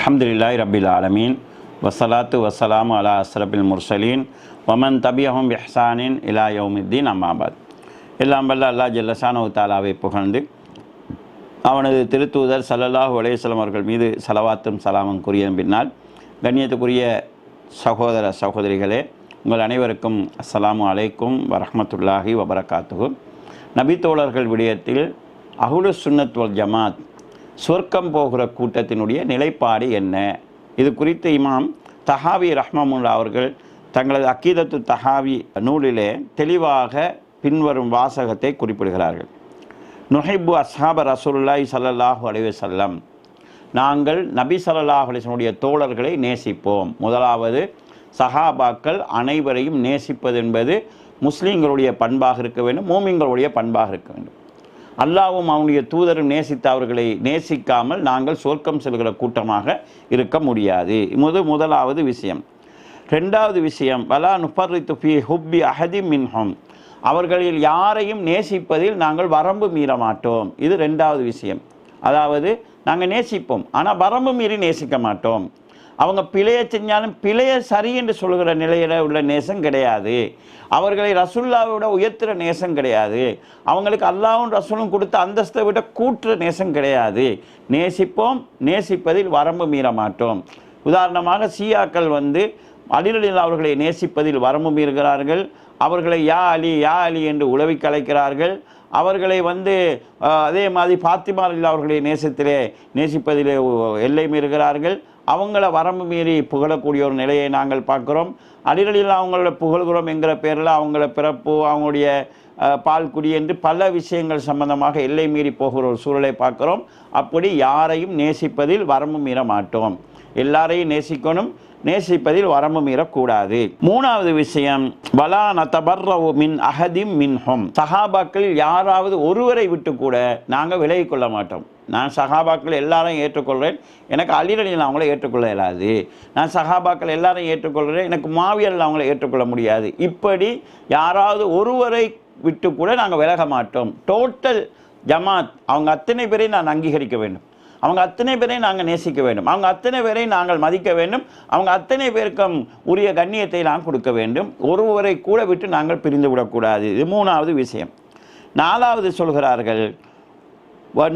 அல்ஹம்துலில்லாஹி ரபில் ஆலமீன் வசலாத்து வசலாம் அலா அஸ்ரபில் முர்சலீன் வமன் தபியஹும் இஹ்சானின் இலா யௌமித்தீன் அம்மாபாத் எல்லாம் வல்ல அல்லாஹ் ஜல்லசானு தாலாவை புகழ்ந்து அவனது திருத்தூதர் சல்லல்லாஹு அலைஹி அவர்கள் மீது சலவாத்தும் சலாமும் கூறிய பின்னால் கண்ணியத்துக்குரிய சகோதர சகோதரிகளே உங்கள் அனைவருக்கும் அஸ்ஸலாமு அலைக்கும் வரஹ்மத்துல்லாஹி நபி நபித்தோழர்கள் விடயத்தில் அகுலு சுன்னத் வல் ஜமாத் சொர்க்கம் போகிற கூட்டத்தினுடைய நிலைப்பாடு என்ன? இது குறித்து இமாம் தஹாவி ரஹ்மமுல்லா அவர்கள் தங்களது அக்கீதத்து தஹாவி நூலிலே தெளிவாக பின்வரும் வாசகத்தை குறிப்பிடுகிறார்கள். நுஹைபு அஸ்ஹாப ரசூல்லாய் சல்லல்லாஹு அலைஹி நாங்கள் நபி ஸல்லல்லாஹு அலைஹி தோழர்களை நேசிப்போம். முதலாவது சஹாபாக்கள் அனைவரையும் நேசிப்பது என்பது முஸ்லீம்களுடைய பண்பாக இருக்க வேண்டும் மூமிங்களுடைய பண்பாக இருக்க வேண்டும். அல்லாவும் அவனுடைய தூதரும் நேசித்த அவர்களை நேசிக்காமல் நாங்கள் சொர்க்கம் செல்கிற கூட்டமாக இருக்க முடியாது. முது முதலாவது விஷயம். ரெண்டாவது விஷயம் வலா நுபர்ரி துஃபி ஹுப்பி அஹதி மின்ஹம். அவர்களில் யாரையும் நேசிப்பதில் நாங்கள் வரம்பு மீற மாட்டோம். இது ரெண்டாவது விஷயம். அதாவது நாங்கள் நேசிப்போம் ஆனால் வரம்பு மீறி நேசிக்க மாட்டோம். அவங்க பிழையை செஞ்சாலும் பிழைய சரி என்று சொல்கிற நிலையில் உள்ள நேசம் கிடையாது. அவர்களை ரசுல்லாவை விட உயர்த்துகிற நேசம் கிடையாது. அவங்களுக்கு அல்லாவும் ரசூலும் கொடுத்த அந்தஸ்தை விட கூட்டுற நேசம் கிடையாது. நேசிப்போம் நேசிப்பதில் வரம்பு மீற மாட்டோம். உதாரணமாக சியாக்கள் வந்து அலிரலில் அவர்களை நேசிப்பதில் வரம்பு மீறுகிறார்கள். அவர்களை யா அலி யா அலி என்று உழவி கலைக்கிறார்கள். அவர்களை வந்து அதே மாதிரி பாத்திமா அவர்களை நேசத்திலே நேசிப்பதிலே எல்லை மீறுகிறார்கள். அவங்கள வரம்பு மீறி புகழக்கூடிய ஒரு நிலையை நாங்கள் பார்க்குறோம். அடிரடியில் அவங்களோட புகழ்கிறோம் என்கிற பேரில் அவங்கள பிறப்பு அவங்களுடைய பால்குடி பால் குடி என்று பல விஷயங்கள் சம்பந்தமாக எல்லை மீறி போகிற ஒரு சூழலை பார்க்குறோம். அப்படி யாரையும் நேசிப்பதில் வரம்பு மீற மாட்டோம். எல்லாரையும் நேசிக்கணும். நேசிப்பதில் வரம்பு மீறக்கூடாது. மூணாவது விஷயம் வலா நத்தபர்ரவு மின் அஹதிம் மின்ஹும். சஹாபாக்களில் யாராவது ஒருவரை விட்டு கூட நாங்கள் விலகி கொள்ள மாட்டோம். நான் சகாபாக்கள் எல்லாரையும் ஏற்றுக்கொள்கிறேன் எனக்கு அலிரலியில் அவங்கள ஏற்றுக்கொள்ள இயலாது. நான் சகாபாக்கள் எல்லாரையும் ஏற்றுக்கொள்கிறேன் எனக்கு மாவியல் அவங்கள ஏற்றுக்கொள்ள முடியாது. இப்படி யாராவது ஒருவரை விட்டு கூட நாங்கள் விலக மாட்டோம். டோட்டல் ஜமாத் அவங்க அத்தனை பேரையும் நான் அங்கீகரிக்க வேண்டும். அவங்க அத்தனை பேரையும் நாங்கள் நேசிக்க வேண்டும். அவங்க அத்தனை பேரையும் நாங்கள் மதிக்க வேண்டும். அவங்க அத்தனை பேருக்கும் உரிய கண்ணியத்தை நாம் கொடுக்க வேண்டும். ஒருவரை கூட விட்டு நாங்கள் பிரிந்து விடக்கூடாது. இது மூணாவது விஷயம். நாலாவது சொல்கிறார்கள்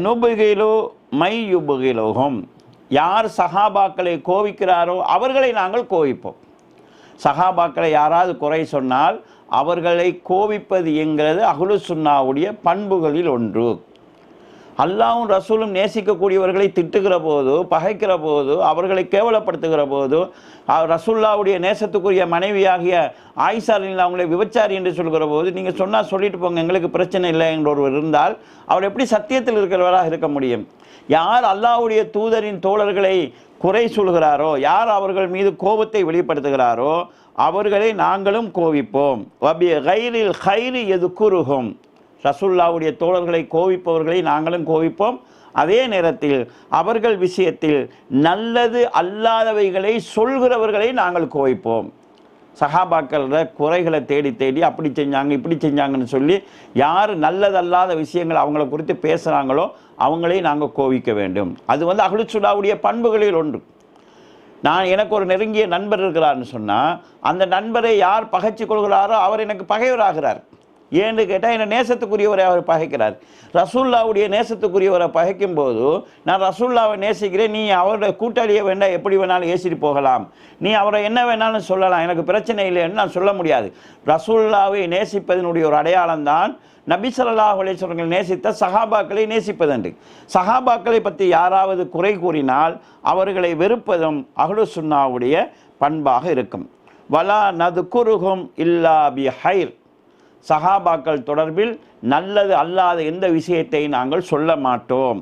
நுபுகிலோ மை யுபுகிலோகம் யார் சஹாபாக்களை கோவிக்கிறாரோ அவர்களை நாங்கள் கோவிப்போம். சஹாபாக்களை யாராவது குறை சொன்னால் அவர்களை கோவிப்பது என்கிறது அகுலு சுன்னாவுடைய பண்புகளில் ஒன்று. அல்லாவும் ரசூலும் நேசிக்கக்கூடியவர்களை திட்டுகிற போது பகைக்கிற போதோ அவர்களை கேவலப்படுத்துகிற போதோ ரசூல்லாவுடைய நேசத்துக்குரிய மனைவியாகிய ஆயிஷாரில் அவங்களை விபச்சாரி என்று சொல்கிற போது நீங்கள் சொன்னால் சொல்லிட்டு போங்க எங்களுக்கு பிரச்சனை இல்லை என்ற ஒருவர் இருந்தால் அவர் எப்படி சத்தியத்தில் இருக்கிறவராக இருக்க முடியும்? யார் அல்லாஹ்வுடைய தூதரின் தோழர்களை குறை சொல்கிறாரோ யார் அவர்கள் மீது கோபத்தை வெளிப்படுத்துகிறாரோ அவர்களை நாங்களும் கோவிப்போம் கைரில் ஹைரி எது குறுகும் ரசுல்லாவுடைய தோழர்களை கோவிப்பவர்களை நாங்களும் கோவிப்போம். அதே நேரத்தில் அவர்கள் விஷயத்தில் நல்லது அல்லாதவைகளை சொல்கிறவர்களை நாங்கள் கோவிப்போம். சகாபாக்களோட குறைகளை தேடி தேடி அப்படி செஞ்சாங்க இப்படி செஞ்சாங்கன்னு சொல்லி யார் நல்லதல்லாத விஷயங்கள் அவங்கள குறித்து பேசுகிறாங்களோ அவங்களே நாங்கள் கோவிக்க வேண்டும். அது வந்து அகலுச்சுடாவுடைய பண்புகளில் ஒன்று. நான் எனக்கு ஒரு நெருங்கிய நண்பர் இருக்கிறார்னு சொன்னால் அந்த நண்பரை யார் பகைச்சு கொள்கிறாரோ அவர் எனக்கு பகைவராகிறார். ஏன்னு கேட்டால் என்னை நேசத்துக்குரியவரை அவர் பகைக்கிறார். ரசூல்லாவுடைய நேசத்துக்குரியவரை பகைக்கும் போது நான் ரசூல்லாவை நேசிக்கிறேன் நீ அவரோட கூட்டாளியை வேண்டாம் எப்படி வேணாலும் ஏசிட்டு போகலாம். நீ அவரை என்ன வேணாலும் சொல்லலாம் எனக்கு பிரச்சனை இல்லைன்னு நான் சொல்ல முடியாது. ரசூல்லாவை நேசிப்பதனுடைய ஒரு அடையாளம் தான் நபி ஸல்லல்லாஹு நேசித்த சஹாபாக்களை நேசிப்பதன்று. சஹாபாக்களை பற்றி யாராவது குறை கூறினால் அவர்களை வெறுப்பதும் அஹ்லு சுன்னாவுடைய பண்பாக இருக்கும். வலா நது குருகும் இல்லா பி ஹைர். சஹாபாக்கள் தொடர்பில் நல்லது அல்லாத எந்த விஷயத்தை நாங்கள் சொல்ல மாட்டோம்.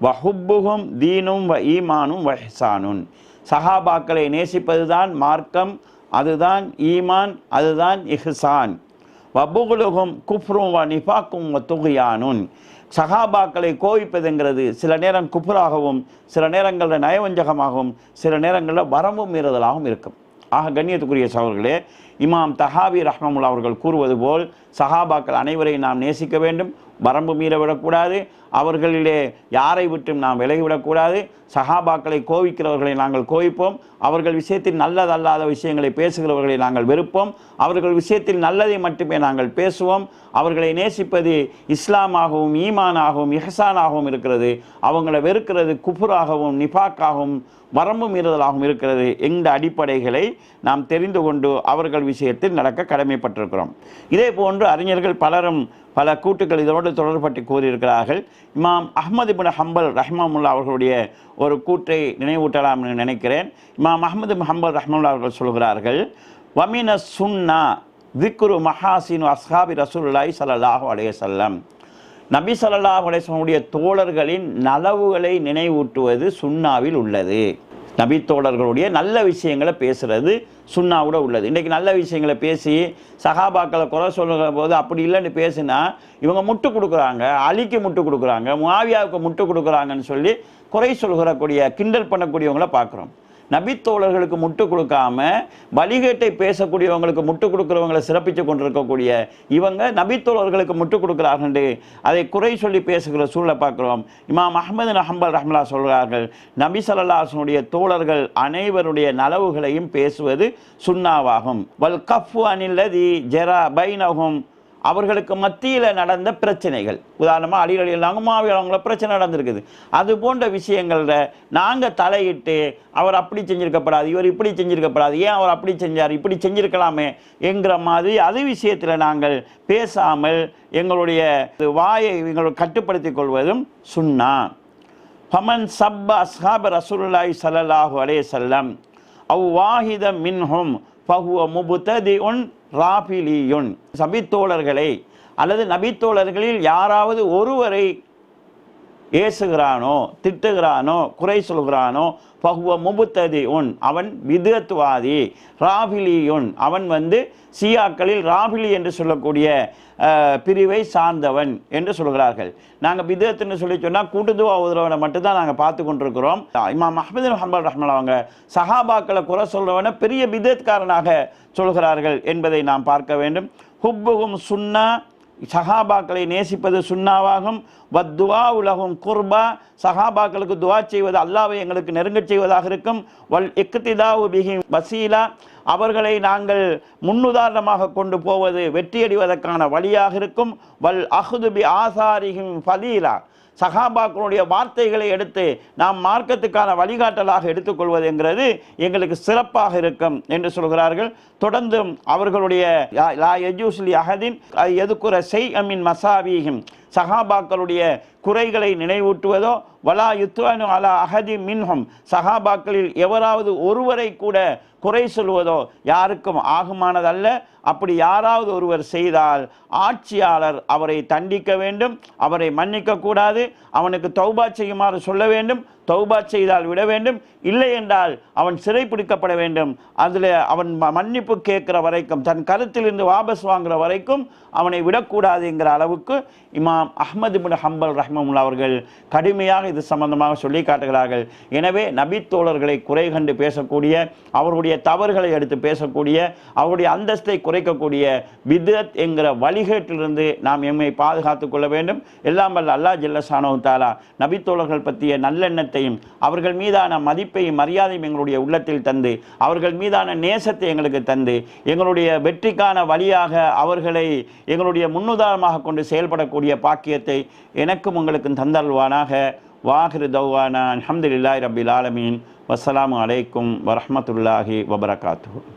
வஹுப்புகும் தீனும் வ ஈமானும் வஹ்சானுன் சஹாபாக்களை நேசிப்பதுதான் மார்க்கம் அதுதான் ஈமான் அதுதான் இஹ்சான். வபுகுலுகும் குஃப்ரும் வ நிஃபாக்கும் வ துகியானுன் சஹாபாக்களை கோவிப்பதுங்கிறது சில நேரம் குஃப்ராகவும் சில நேரங்களில் நயவஞ்சகமாகவும் சில நேரங்களில் வரம்பு மீறுதலாகவும் இருக்கும். ஆக கண்ணியத்துக்குரிய சகோதரர்களே இமாம் தஹாவி ரஹ்மமுல்லா அவர்கள் கூறுவது போல் சஹாபாக்கள் அனைவரையும் நாம் நேசிக்க வேண்டும். வரம்பு மீறவிடக்கூடாது. அவர்களிலே யாரை விட்டும் நாம் விலகிவிடக்கூடாது. சஹாபாக்களை கோவிக்கிறவர்களை நாங்கள் கோவிப்போம். அவர்கள் விஷயத்தில் நல்லதல்லாத விஷயங்களை பேசுகிறவர்களை நாங்கள் வெறுப்போம். அவர்கள் விஷயத்தில் நல்லதை மட்டுமே நாங்கள் பேசுவோம். அவர்களை நேசிப்பது இஸ்லாமாகவும் ஈமானாகவும் இஹசானாகவும் இருக்கிறது. அவங்கள வெறுக்கிறது குஃபுராகவும் நிஃபாக்காகவும் வரம்பு மீறுதலாகவும் இருக்கிறது. இந்த அடிப்படைகளை நாம் தெரிந்து கொண்டு அவர்கள் விஷயத்தில் நடக்க கடமைப்பட்டிருக்கிறோம். இதே போன்று அறிஞர்கள் பலரும் பல கூட்டுகள் இதோடு தொடர்பட்டு கூறியிருக்கிறார்கள். இமாம் அஹ்மது பின் ஹம்பல் ரஹ்மமுல்லா அவர்களுடைய ஒரு கூற்றை நினைவூட்டலாம் என்று நினைக்கிறேன். இமாம் அஹ்மது பின் ஹம்பல் ரஹ்மமுல்லா அவர்கள் சொல்கிறார்கள் வமின சுன்னா திக்ரு மஹாசின் அஸ்ஹாபி ரசூல்லாய் சல்லாஹூ அலையசல்லம் நபி சல்லாஹ் அலைஹி தோழர்களின் நலவுகளை நினைவூட்டுவது சுன்னாவில் உள்ளது. நபித்தோழர்களுடைய நல்ல விஷயங்களை பேசுகிறது சுண்ணாவோட உள்ளது. இன்றைக்கி நல்ல விஷயங்களை பேசி சகாபாக்களை குறை சொல்லுகிற போது அப்படி இல்லைன்னு பேசினா இவங்க முட்டு கொடுக்குறாங்க அலிக்கு முட்டு கொடுக்குறாங்க மாவியாவுக்கு முட்டு கொடுக்குறாங்கன்னு சொல்லி குறை சொல்கிறக்கூடிய கிண்டல் பண்ணக்கூடியவங்கள பார்க்குறோம். நபித்தோழர்களுக்கு முட்டு கொடுக்காம வழிகேட்டை பேசக்கூடியவங்களுக்கு முட்டு கொடுக்குறவங்களை சிறப்பித்து கொண்டிருக்கக்கூடிய இவங்க நபித்தோழர்களுக்கு முட்டு கொடுக்குறார்கள் அதை குறை சொல்லி பேசுகிற சூழலை பார்க்குறோம். இமாம் அஹமது அஹம்பல் ரஹ்மலா சொல்கிறார்கள் நபி ஸல்லல்லாஹுடைய தோழர்கள் அனைவருடைய நலவுகளையும் பேசுவது சுண்ணாவாகும் வல் கஃபு அனில்லதி ஜெரா பைனகும் அவர்களுக்கு மத்தியில் நடந்த பிரச்சனைகள். உதாரணமாக அடியில் நகுமாவி அவங்கள பிரச்சனை நடந்திருக்குது. அது போன்ற விஷயங்களில் நாங்கள் தலையிட்டு அவர் அப்படி செஞ்சுருக்கப்படாது இவர் இப்படி செஞ்சிருக்கப்படாது ஏன் அவர் அப்படி செஞ்சார் இப்படி செஞ்சிருக்கலாமே என்கிற மாதிரி அது விஷயத்தில் நாங்கள் பேசாமல் எங்களுடைய வாயை இவங்களை கட்டுப்படுத்தி கொள்வதும் சுன்னா ஃபமன் சப் அஸ்ஹாப ரசூல்லாய் ஸல்லல்லாஹு அலே செல்லம் அவ் வாஹித மின்ஹும் ஃபஹுவ முபுத்ததிஉன் ராபிலியுன் சபித்தோழர்களை அல்லது நபித்தோழர்களில் யாராவது ஒருவரை ஏசுகிறானோ திட்டுகிறானோ குறை சொல்கிறானோ பகுவ முபுத்ததி உன் அவன் விதத்துவாதி ராபிலியுன் அவன் வந்து சியாக்களில் ராபிலி என்று சொல்லக்கூடிய பிரிவை சார்ந்தவன் என்று சொல்கிறார்கள். நாங்கள் விதத்துன்னு சொல்லி சொன்னால் கூட்டுதுவா உதரவனை மட்டும்தான் நாங்கள் பார்த்து கொண்டிருக்கிறோம். இமாம் அஹமது ஹம்பல் ரஹ்மல் அவங்க சஹாபாக்களை குறை சொல்கிறவனை பெரிய விதத்காரனாக சொல்கிறார்கள் என்பதை நாம் பார்க்க வேண்டும். ஹுப்புகும் சுன்னா சஹாபாக்களை நேசிப்பது சுண்ணாவாகும். வத்துவா உலகும் குர்பா. சஹாபாக்களுக்கு துவா செய்வது அல்லாவை எங்களுக்கு நெருங்கச் செய்வதாக இருக்கும். வல் இக்திதாவு பிஹி வசீலா. அவர்களை நாங்கள் முன்னுதாரணமாக கொண்டு போவது வெற்றியடைவதற்கான வழியாக இருக்கும். வல் அஹுதுபி ஆசாரிகின் ஆசாரிஹிம் ஃபலீலா. சகாபாக்களுடைய வார்த்தைகளை எடுத்து நாம் மார்க்கத்துக்கான வழிகாட்டலாக எடுத்துக்கொள்வது என்கிறது எங்களுக்கு சிறப்பாக இருக்கும் என்று சொல்கிறார்கள். தொடர்ந்தும் அவர்களுடைய லா- எஜூஸ்லி அகதின் எதுக்குற செய் அமின் மசாவீகம் சகாபாக்களுடைய குறைகளை நினைவூட்டுவதோ வலா யுத்வானு அலா அஹதி மின்ஹம். சகாபாக்களில் எவராவது ஒருவரை கூட குறை சொல்வதோ யாருக்கும் ஆகுமானதல்ல. அப்படி யாராவது ஒருவர் செய்தால் ஆட்சியாளர் அவரை தண்டிக்க வேண்டும் அவரை மன்னிக்க கூடாது அவனுக்கு தௌபா செய்யுமாறு சொல்ல வேண்டும். தௌபா செய்தால் விட வேண்டும். இல்லை என்றால் அவன் சிறைப்பிடிக்கப்பட வேண்டும். அதில் அவன் ம- மன்னிப்பு கேட்குற வரைக்கும் தன் கருத்திலிருந்து வாபஸ் வாங்குற வரைக்கும் அவனை விடக்கூடாது என்கிற அளவுக்கு இமாம் அஹ்மது பின் ஹம்பல் ரஹ்மமுல்லா அவர்கள் கடுமையாக இது சம்பந்தமாக சொல்லி காட்டுகிறார்கள். எனவே நபித்தோழர்களை குறை கண்டு பேசக்கூடிய அவருடைய தவறுகளை எடுத்து பேசக்கூடிய அவருடைய அந்தஸ்தை குறைக்கக்கூடிய விதத் என்கிற வழிகேட்டிலிருந்து நாம் எம்மை பாதுகாத்து கொள்ள வேண்டும். எல்லாம் வல்ல அல்லாஹ் ஜில்லசானோ தாலா நபித்தோழர்கள் பற்றிய நல்லெண்ணத்தையும் அவர்கள் மீதான மதிப்பையும் மரியாதையும் எங்களுடைய உள்ளத்தில் தந்து அவர்கள் மீதான நேசத்தை எங்களுக்கு தந்து எங்களுடைய வெற்றிக்கான வழியாக அவர்களை எங்களுடைய முன்னுதாரணமாக கொண்டு செயல்படக்கூடிய பாக்கியத்தை எனக்கும் உங்களுக்கும் தந்தல்வானாக. வாஹிரு தௌவானா இல்லாய் ரபில் ஆலமீன். வசலாம் அலைக்கும் வரமத்துல்லாஹி வபரகாத்து